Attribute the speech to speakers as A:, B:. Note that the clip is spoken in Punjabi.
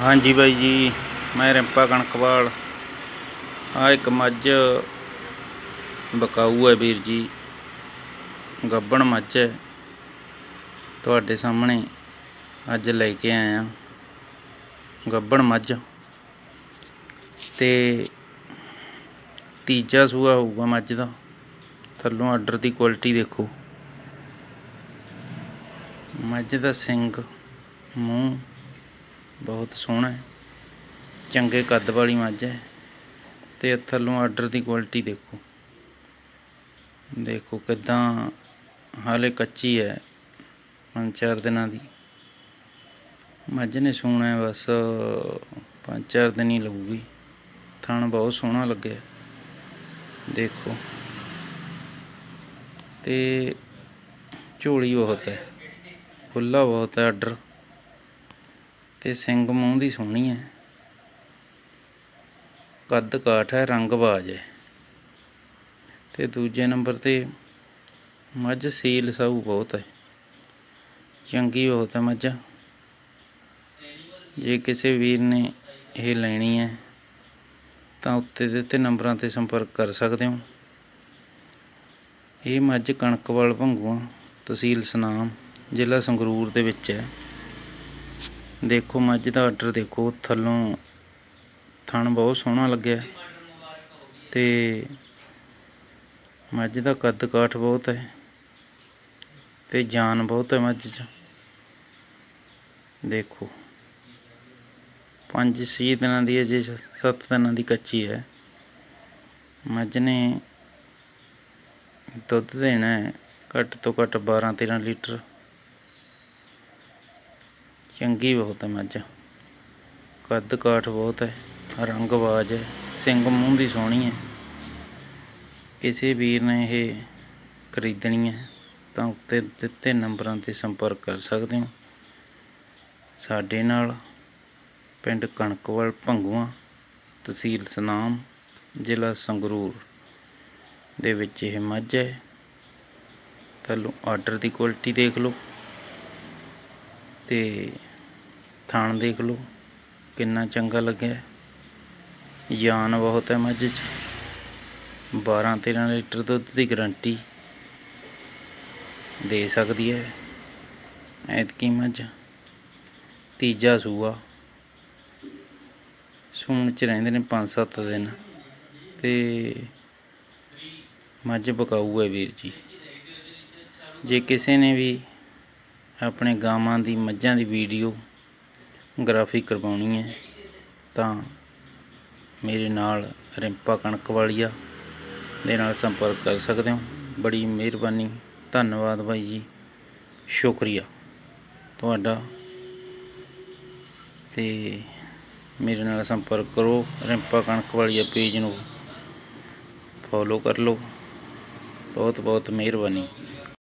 A: ਹਾਂਜੀ ਬਾਈ ਜੀ, ਮੈਂ ਰਿੰਪਾ ਕਣਕਵਾਲ। ਆ ਇੱਕ ਮੱਝ ਬਕਾਊ ਹੈ ਵੀਰ ਜੀ। ਗੱਬਣ ਮੱਝ ਹੈ। ਤੁਹਾਡੇ ਸਾਹਮਣੇ ਅੱਜ ਲੈ ਕੇ ਆਇਆ ਗੱਬਣ ਮੱਝ। ਤੇ ਤੀਜਾ ਸੂਆ ਹੋਊਗਾ ਮੱਝ ਦਾ। ਥੱਲੋਂ ਆਰਡਰ ਦੀ ਕੁਆਲਿਟੀ ਦੇਖੋ। ਮੱਝ ਦਾ ਸਿੰਗ, ਮੂੰਹ। ਬਹੁਤ ਸੋਹਣਾ ਹੈ। ਚੰਗੇ ਕੱਦ ਵਾਲੀ ਮੱਝ ਹੈ। ਤੇ ਥੱਲੋਂ ਆਰਡਰ ਦੀ ਕੁਆਲਿਟੀ ਦੇਖੋ। ਦੇਖੋ ਕਿਦਾਂ ਹਾਲੇ ਕੱਚੀ ਹੈ। ਪੰਜ ਚਾਰ ਦਿਨਾਂ ਦੀ। ਮੱਝ ਨੇ ਸੂਣਾ ਹੈ ਬਸ ਪੰਜ ਚਾਰ ਦਿਨ ਹੀ ਲੱਗੂਗੀ ਥਣ ਬਹੁਤ ਸੋਹਣਾ ਲੱਗਿਆ। ਦੇਖੋ। ਤੇ ਝੋਲੀ ਬਹੁਤ ਹੈ। ਖੁੱਲਾ ਬਹੁਤ ਹੈ ਆਰਡਰ ਤੇ ਸਿੰਘ ਮੂੰਹ ਦੀ ਸੋਹਣੀ ਹੈ ਕੱਦ ਕਾਠ ਹੈ ਰੰਗ ਬਾਜ ਹੈ ਤੇ ਦੂਜੇ ਨੰਬਰ ਤੇ ਮੱਝ ਸੀਲ ਸਾਊ ਬਹੁਤ ਹੈ ਚੰਗੀ ਬਹੁਤ ਹੈ ਮੱਝ। ਜੇ ਕਿਸੇ ਵੀਰ ਨੇ ਇਹ ਲੈਣੀ ਹੈ ਤਾਂ ਉੱਤੇ ਦਿੱਤੇ ਨੰਬਰਾਂ ਤੇ ਸੰਪਰਕ ਕਰ ਸਕਦੇ ਹੋ। ਇਹ ਮੱਝ ਕਣਕਵਾਲ ਭੰਗੂਆ, ਤਹਿਸੀਲ ਸਨਾਮ, ਜ਼ਿਲ੍ਹਾ ਸੰਗਰੂਰ ਦੇ ਵਿੱਚ ਹੈ ਦੇਖੋ ਮੱਝ ਦਾ ਆਰਡਰ ਦੇਖੋ, ਥੱਲੋਂ ਥਣ ਬਹੁਤ ਸੋਹਣਾ ਲੱਗਿਆ। ਤੇ ਮੱਝ ਦਾ ਕੱਦ ਕਾਠ ਬਹੁਤ ਹੈ ਤੇ ਜਾਨ ਬਹੁਤ ਹੈ ਮੱਝ 'ਚ। ਦੇਖੋ, ਪੰਜ ਛੇ ਦਿਨਾਂ ਦੀ ਅਜੇ ਸੱਤ ਦਿਨਾਂ ਦੀ ਕੱਚੀ ਹੈ। ਮੱਝ ਨੇ ਦੁੱਧ ਦੇਣਾ ਹੈ ਘੱਟ ਤੋਂ ਘੱਟ 12 13 ਲੀਟਰ। ਚੰਗੀ ਬਹੁਤ ਹੈ ਮੱਝ। ਕੱਦ ਕਾਠ ਬਹੁਤ ਹੈ, ਰੰਗ ਬਾਜ ਹੈ, ਸਿੰਘ ਮੂੰਹ ਦੀ ਸੋਹਣੀ ਹੈ। ਕਿਸੇ ਵੀਰ ਨੇ ਇਹ ਖਰੀਦਣੀ ਹੈ ਤਾਂ ਉੱਤੇ ਦਿੱਤੇ ਨੰਬਰਾਂ ਤੇ ਸੰਪਰਕ ਕਰ ਸਕਦੇ ਹੋ। ਸਾਡੇ ਨਾਲ ਪਿੰਡ ਕਣਕਵਾਲ ਭੰਗੂਆ, ਤਹਿਸੀਲ ਸਨਾਮ, ਜ਼ਿਲ੍ਹਾ ਸੰਗਰੂਰ ਦੇ ਵਿੱਚ ਇਹ ਮੱਝ ਹੈ। ਤੁਹਾਨੂੰ ਆਰਡਰ ਦੀ ਕੁਆਲਿਟੀ ਦੇਖ ਲਓ। ਤੇ ਥਣ ਦੇਖ ਲਓ, ਕਿੰਨਾ ਚੰਗਾ ਲੱਗਿਆ। ਹੈ। ਜਾਨ ਬਹੁਤ ਹੈ ਮੱਝ 'ਚ। 12 13 ਲੀਟਰ ਦੁੱਧ ਦੀ ਗਰੰਟੀ ਦੇ ਸਕਦੀ ਹੈ ਐਤਕੀ ਮੱਝ। ਤੀਜਾ ਸੂਆ। ਸੂਣ ਚ ਰਹਿੰਦੇ ਨੇ 5-7 ਦਿਨ। ਤੇ ਮੱਝ ਬਕਾਊ ਹੈ ਵੀਰ ਜੀ। ਜੇ ਕਿਸੇ ਨੇ ਵੀ ਆਪਣੇ ਗਾਵਾਂ ਦੀ, ਮੱਝਾਂ ਦੀ ਵੀਡੀਓ ਗ੍ਰਾਫੀ ਕਰਵਾਉਣੀ ਹੈ, ਤਾਂ ਮੇਰੇ ਨਾਲ ਰਿੰਪਾ ਕਣਕ ਵਾਲੀਆ ਦੇ ਨਾਲ ਸੰਪਰਕ ਕਰ ਸਕਦੇ ਹੋ। ਬੜੀ ਮਿਹਰਬਾਨੀ, ਧੰਨਵਾਦ ਬਾਈ ਜੀ। ਸ਼ੁਕਰੀਆ ਤੁਹਾਡਾ। ਤੇ ਮੇਰੇ ਨਾਲ ਸੰਪਰਕ ਕਰੋ, ਰਿੰਪਾ ਕਣਕ ਵਾਲੀਆ ਪੇਜ ਨੂੰ ਫੋਲੋ ਕਰ ਲਓ। ਬਹੁਤ ਬਹੁਤ ਮਿਹਰਬਾਨੀ।